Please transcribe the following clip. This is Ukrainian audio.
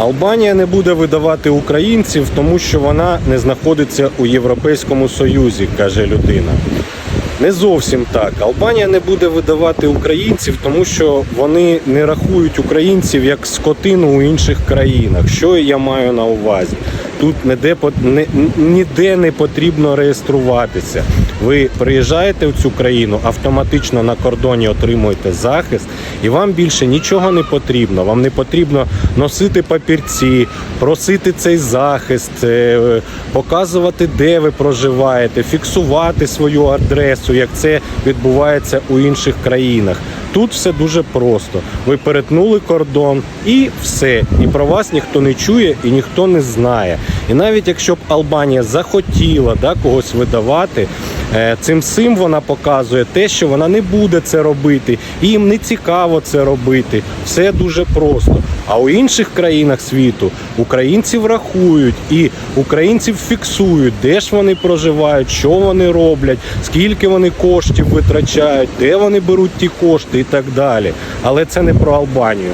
Албанія не буде видавати українців, тому що вона не знаходиться у Європейському Союзі, каже людина. Не зовсім так. Албанія не буде видавати українців, тому що вони не рахують українців як скотину у інших країнах. Що я маю на увазі? Тут ніде, ніде не потрібно реєструватися. Ви приїжджаєте в цю країну, автоматично на кордоні отримуєте захист, і вам більше нічого не потрібно. Вам не потрібно носити папірці, просити цей захист, е, показувати, де ви проживаєте, фіксувати свою адресу, як це відбувається у інших країнах. Тут все дуже просто. Ви перетнули кордон і все. І про вас ніхто не чує і ніхто не знає. І навіть якщо б Албанія захотіла да, когось видавати, цим всім вона показує те, що вона не буде це робити. І їм не цікаво це робити. Все дуже просто. А у інших країнах світу українців рахують і українців фіксують, де ж вони проживають, що вони роблять, скільки вони коштів витрачають, де вони беруть ті кошти і так далі. Але це не про Албанію.